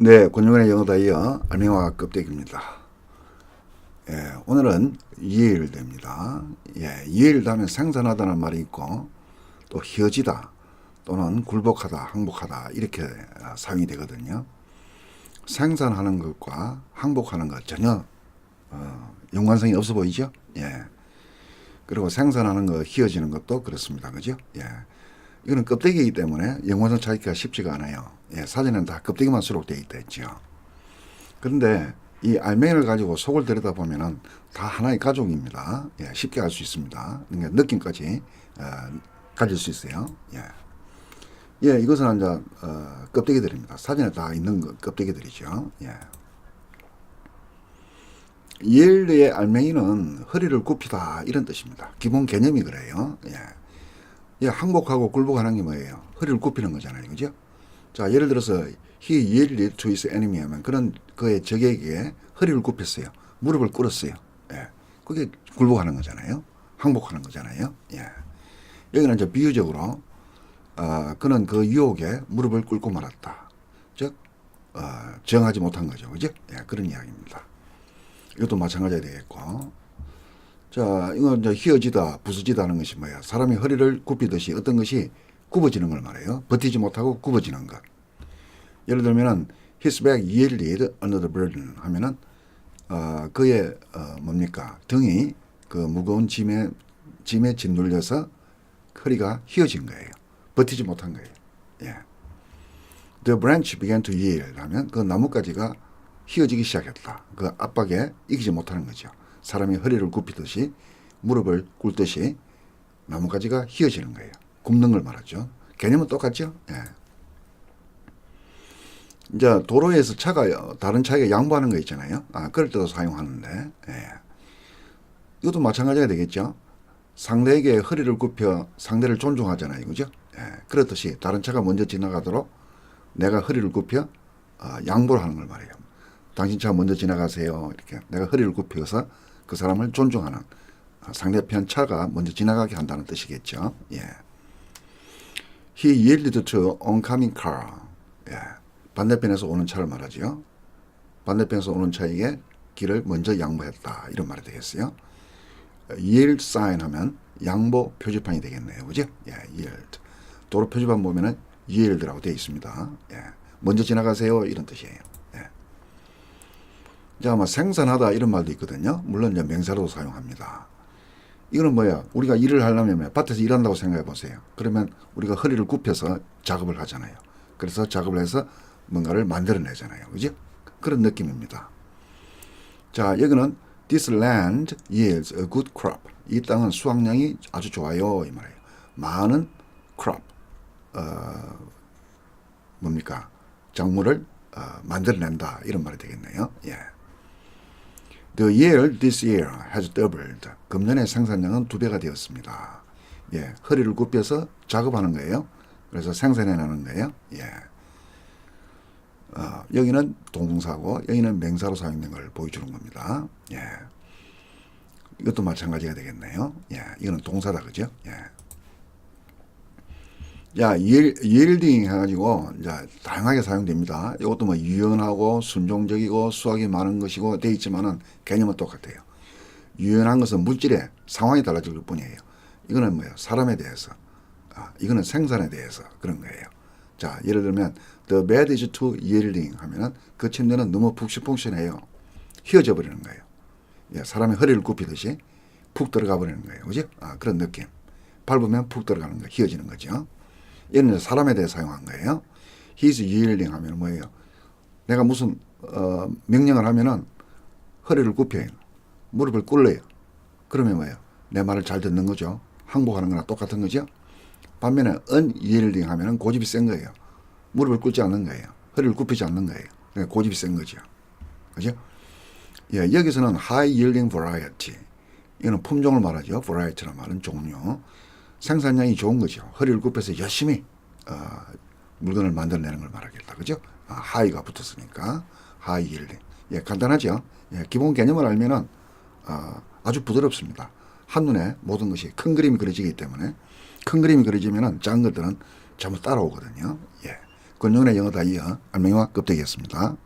네, 권영원의 영어 다이어 알맹이와 껍데기입니다. 예, 오늘은 yiel드입니다. 예, yield 하면 생산하다는 말이 있고 또 희어지다 또는 굴복하다, 항복하다 이렇게 아, 사용이 되거든요. 생산하는 것과 항복하는 것 전혀 어, 연관성이 없어 보이죠? 예. 그리고 생산하는 거 희어지는 것도 그렇습니다. 그죠? 예. 이거는 껍데기이기 때문에 연관성 찾기가 쉽지가 않아요. 예, 사진은 다 껍데기만 수록되어 있다 했죠. 그런데 이 알맹이를 가지고 속을 들여다 보면은 다 하나의 가족입니다. 예, 쉽게 알 수 있습니다. 그러니까 느낌까지 어, 가질 수 있어요. 예. 예, 이것은 이제 어, 껍데기들입니다. 사진에 다 있는 거, 껍데기들이죠. 예. 이엘의 알맹이는 허리를 굽히다 이런 뜻입니다. 기본 개념이 그래요. 예. 예, 항복하고 굴복하는 게 뭐예요? 허리를 굽히는 거잖아요. 그죠? 자, 예를 들어서 he yielded to his enemy 하면 그런 그의 적에게 허리를 굽혔어요. 무릎을 꿇었어요. 예. 그게 굴복하는 거잖아요. 항복하는 거잖아요. 예. 여기는 이제 비유적으로 어, 그는 그 유혹에 무릎을 꿇고 말았다. 즉 어, 정하지 못한 거죠. 그죠? 예, 그런 이야기입니다. 이것도 마찬가지가 되겠고. 자, 이건 이제 휘어지다, 부서지다 하는 것이 뭐야? 사람이 허리를 굽히듯이 어떤 것이 굽어지는 걸 말해요. 버티지 못하고 굽어지는 것. 예를 들면은 his back yielded under burden 하면은 어, 그의 어, 뭡니까 등이 그 무거운 짐에 짐에 짓눌려서 허리가 휘어진 거예요. 버티지 못한 거예요. 예. The branch began to yield 하면 그 나뭇가지가 휘어지기 시작했다. 그 압박에 이기지 못하는 거죠. 사람이 허리를 굽히듯이 무릎을 꿇듯이 나뭇가지가 휘어지는 거예요. 굽는 걸 말하죠. 개념은 똑같죠. 예. 이제 도로에서 차가 다른 차에게 양보하는 거 있잖아요. 아, 그럴 때도 사용하는데. 예. 이것도 마찬가지가 되겠죠. 상대에게 허리를 굽혀 상대를 존중하잖아요. 그죠? 예. 그렇듯이 다른 차가 먼저 지나가도록 내가 허리를 굽혀 어, 양보를 하는 걸 말해요. 당신 차 먼저 지나가세요. 이렇게 내가 허리를 굽혀서 그 사람을 존중하는 어, 상대편 차가 먼저 지나가게 한다는 뜻이겠죠. 예. He yielded to oncoming car. 예. 반대편에서 오는 차를 말하죠. 반대편에서 오는 차에게 길을 먼저 양보했다. 이런 말이 되겠어요. yield sign 하면 양보 표지판이 되겠네요. 그죠? 예, yield. 도로 표지판 보면은 yield라고 되어 있습니다. 예. 먼저 지나가세요. 이런 뜻이에요. 예. 자, 뭐 생산하다 이런 말도 있거든요. 물론 이제 명사로도 사용합니다. 이거는 뭐야? 우리가 일을 하려면? 밭에서 일한다고 생각해 보세요. 그러면 우리가 허리를 굽혀서 작업을 하잖아요. 그래서 작업을 해서 뭔가를 만들어내잖아요. 그죠? 그런 느낌입니다. 자, 여기는 This land yields a good crop. 이 땅은 수확량이 아주 좋아요. 이 말이에요. 많은 crop. 어, 뭡니까? 작물을 어, 만들어낸다. 이런 말이 되겠네요. 예. The yield this year has doubled. 금년의 생산량은 두 배가 되었습니다. 예. 허리를 굽혀서 작업하는 거예요. 그래서 생산해내는 거예요. 예. 어, 여기는 동사고 여기는 명사로 사용된 걸 보여주는 겁니다. 예. 이것도 마찬가지가 되겠네요. 예. 이거는 동사다 그죠? 예. 자, yielding 해가지고 이제 다양하게 사용됩니다. 이것도 뭐 유연하고 순종적이고 수확이 많은 것이고 돼 있지만은 개념은 똑같아요. 유연한 것은 물질의 상황이 달라질 뿐이에요. 이거는 뭐예요? 사람에 대해서. 아, 이거는 생산에 대해서 그런 거예요. 자, 예를 들면 the bed is too yielding 하면은 그 침대는 너무 푹신푹신해요. 휘어져 버리는 거예요. 예, 사람의 허리를 굽히듯이 푹 들어가 버리는 거예요. 그죠? 아, 그런 느낌. 밟으면 푹 들어가는 거, 휘어지는 거죠. 이는 사람에 대해 사용한 거예요. He's yielding 하면 뭐예요? 내가 무슨 어, 명령을 하면은 허리를 굽혀요. 무릎을 꿇어요. 그러면 뭐예요? 내 말을 잘 듣는 거죠. 항복하는 거나 똑같은 거죠. 반면에 unyielding 하면은 고집이 센 거예요. 무릎을 꿇지 않는 거예요. 허리를 굽히지 않는 거예요. 그러니까 고집이 센 거죠. 그죠? 예, 여기서는 high yielding variety. 이거는 품종을 말하죠. variety라는 말은 종류. 생산량이 좋은 거죠. 허리를 굽혀서 열심히 어, 물건을 만들어내는 걸 말하겠다. 그죠? 아, 하이가 붙었으니까 하이 힐링. 예, 간단하죠. 예, 기본 개념을 알면은 어, 아주 부드럽습니다. 한눈에 모든 것이 큰 그림이 그려지기 때문에 큰 그림이 그려지면은 작은 것들은 전부 따라오거든요. 예. 권영훈의 영어 다이어 알맹이와 껍데기였습니다.